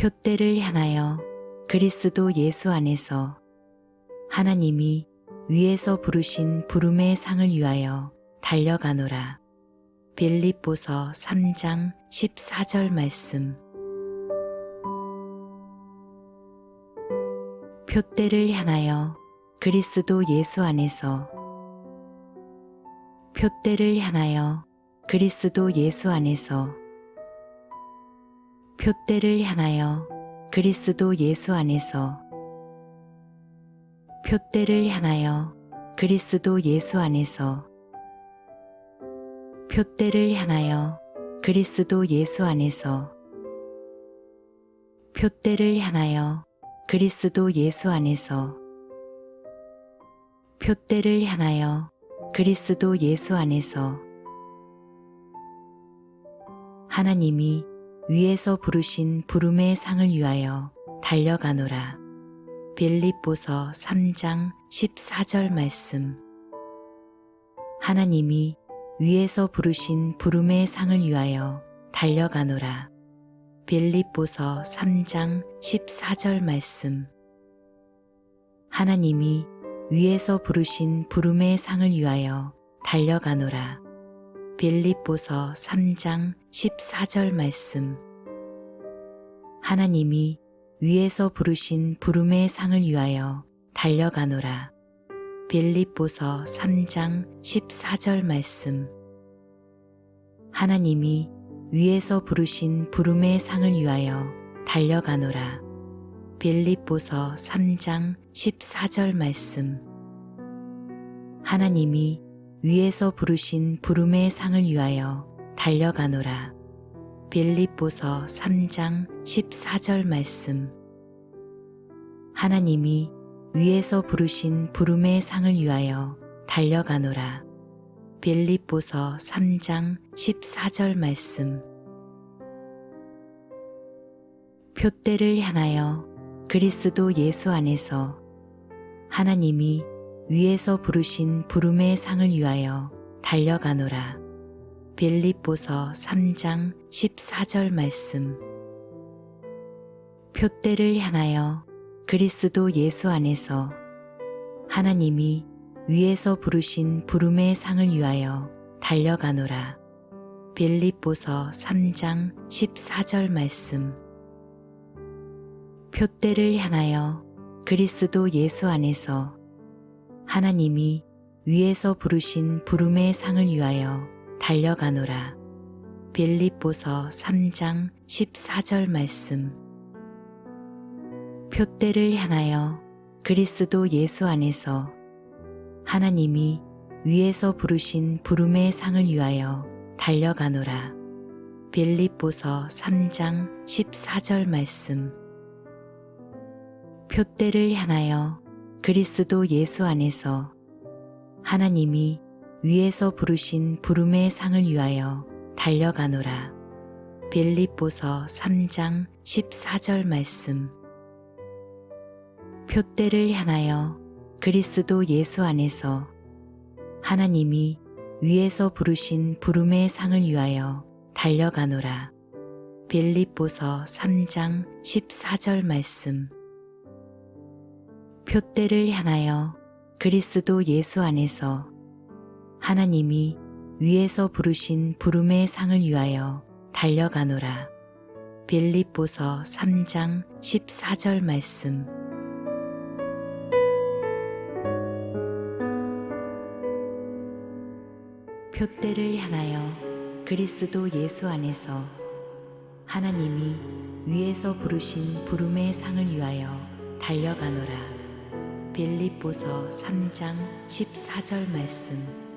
표대를 향하여 그리스도 예수 안에서 하나님이 위에서 부르신 부름의 상을 위하여 달려가노라. 빌립보서 3장 14절 말씀. 표대를 향하여 그리스도 예수 안에서 표대를 향하여 그리스도 예수 안에서 표대를 향하여 그리스도 예수 안에서 표대를 향하여 그리스도 예수 안에서 표대를 향하여 그리스도 예수 안에서 표대를 향하여 그리스도 예수 안에서 표대를 향하여 그리스도 예수 안에서 하나님이 위에서 부르신 부름의 상을 위하여 달려가노라. 빌립보서 3장 14절 말씀. 하나님이 위에서 부르신 부름의 상을 위하여 달려가노라. 빌립보서 3장 14절 말씀. 하나님이 위에서 부르신 부름의 상을 위하여 달려가노라. 빌립보서 3장 14절 말씀. 하나님이 위에서 부르신 부름의 상을 위하여 달려가노라. 빌립보서 3장 14절 말씀. 하나님이 위에서 부르신 부름의 상을 위하여 달려가노라. 빌립보서 3장 14절 말씀. 하나님이 위에서 부르신 부름의 상을 위하여 달려가노라. 빌립보서 3장 14절 말씀. 하나님이 위에서 부르신 부름의 상을 위하여 달려가노라. 빌립보서 3장 14절 말씀. 표대를 향하여 그리스도 예수 안에서 하나님이 위에서 부르신 부름의 상을 위하여 달려가노라. 빌립보서 3장 14절 말씀. 표대를 향하여 그리스도 예수 안에서 하나님이 위에서 부르신 부름의 상을 위하여 달려가노라. 빌립보서 3장 14절 말씀. 표대를 향하여 그리스도 예수 안에서 하나님이 위에서 부르신 부름의 상을 위하여 달려가노라. 빌립보서 3장 14절 말씀. 표대를 향하여 그리스도 예수 안에서 하나님이 위에서 부르신 부름의 상을 위하여 달려가노라. 빌립보서 3장 14절 말씀. 표대를 향하여 그리스도 예수 안에서 하나님이 위에서 부르신 부름의 상을 위하여 달려가노라. 빌립보서 3장 14절 말씀. 표대를 향하여 그리스도 예수 안에서 하나님이 위에서 부르신 부름의 상을 위하여 달려가노라. 빌립보서 3장 14절 말씀. 표대를 향하여 그리스도 예수 안에서 하나님이 위에서 부르신 부름의 상을 위하여 달려가노라. 빌립보서 3장 14절 말씀. 표대를 향하여 그리스도 예수 안에서 하나님이 위에서 부르신 부름의 상을 위하여 달려가노라. 빌립보서 3장 14절 말씀.